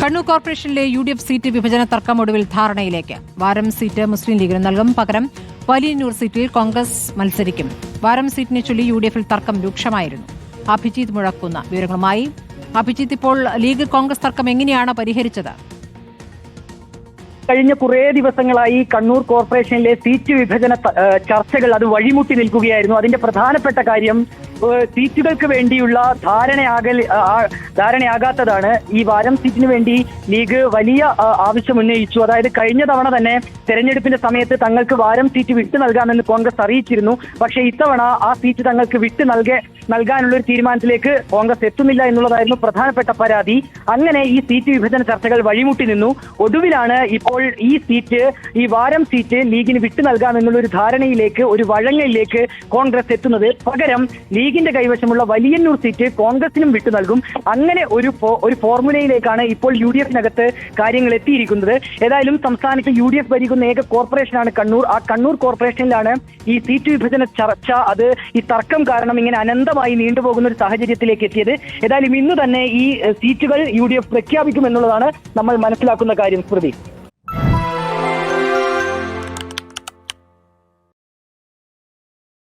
കണ്ണൂർ കോർപ്പറേഷനിലെ U D F seat വിഭജന തർക്കം ഒടുവിൽ ധാരണയിലേക്ക്. വാരം സീറ്റ് മുസ്ലിം ലീഗിന് നൽകും പകരം വലിയന്നൂർ സീറ്റിൽ കോൺഗ്രസ് മത്സരിക്കും. വാരം സീറ്റിനെ ചൊല്ലി യു ഡി എഫിൽ തർക്കം രൂക്ഷമായിരുന്നു. അഭിജിത്ത് മുഴക്കുന്ന വിവരങ്ങളുമായി. അഭിജിത്ത് ഇപ്പോൾ ലീഗ് കോൺഗ്രസ് തർക്കം എങ്ങനെയാണ് പരിഹരിച്ചത്? കഴിഞ്ഞ കുറേ ദിവസങ്ങളായി കണ്ണൂർ കോർപ്പറേഷനിലെ സീറ്റ് വിഭജന ചർച്ചകൾ അത് വഴിമുട്ടി നിൽക്കുകയായിരുന്നു. അതിന്റെ പ്രധാനപ്പെട്ട കാര്യം സീറ്റുകൾക്ക് വേണ്ടിയുള്ള ധാരണയാകൽ ധാരണയാകാത്തതാണ് ഈ വാരം സീറ്റിന് വേണ്ടി ലീഗ് വലിയ ആവശ്യം ഉന്നയിച്ചു. അതായത് കഴിഞ്ഞ തവണ തന്നെ തെരഞ്ഞെടുപ്പിന്റെ സമയത്ത് തങ്ങൾക്ക് വാരം സീറ്റ് വിട്ടു നൽകാമെന്ന് കോൺഗ്രസ് അറിയിച്ചിരുന്നു. പക്ഷേ ഇത്തവണ ആ സീറ്റ് തങ്ങൾക്ക് വിട്ടു നൽകെ നൽകാനുള്ള ഒരു തീരുമാനത്തിലേക്ക് കോൺഗ്രസ് എത്തുന്നില്ല എന്നുള്ളതായിരുന്നു പ്രധാനപ്പെട്ട പരാതി. അങ്ങനെ ഈ സീറ്റ് വിഭജന ചർച്ചകൾ വഴിമുട്ടി നിന്നു. ഒടുവിലാണ് ഇപ്പോൾ ഈ സീറ്റ് ഈ വാരം സീറ്റ് ലീഗിന് വിട്ടു നൽകാമെന്നുള്ള ഒരു ധാരണയിലേക്ക് ഒരു വഴങ്ങലിലേക്ക് കോൺഗ്രസ് എത്തുന്നത്. പകരം ലീഗിന്റെ കൈവശമുള്ള വലിയന്നൂർ സീറ്റ് കോൺഗ്രസിനും വിട്ടു നൽകും. അങ്ങനെ ഒരു ഒരു ഫോർമുലയിലേക്കാണ് ഇപ്പോൾ യു ഡി എഫിനകത്ത് കാര്യങ്ങൾ എത്തിയിരിക്കുന്നത്. ഏതായാലും സംസ്ഥാനത്ത് യു ഡി എഫ് ഭരിക്കുന്ന ഏക കോർപ്പറേഷനാണ് കണ്ണൂർ. ആ കണ്ണൂർ കോർപ്പറേഷനിലാണ് ഈ സീറ്റ് വിഭജന ചർച്ച. അത് ഈ തർക്കം കാരണം ഇങ്ങനെ അനന്തമായി നീണ്ടുപോകുന്ന ഒരു സാഹചര്യത്തിലേക്ക് എത്തിയത്. ഏതായാലും ഇന്ന് തന്നെ ഈ സീറ്റുകൾ യു ഡി എഫ് പ്രഖ്യാപിക്കുമെന്നുള്ളതാണ് നമ്മൾ മനസ്സിലാക്കുന്ന കാര്യം സ്മൃതി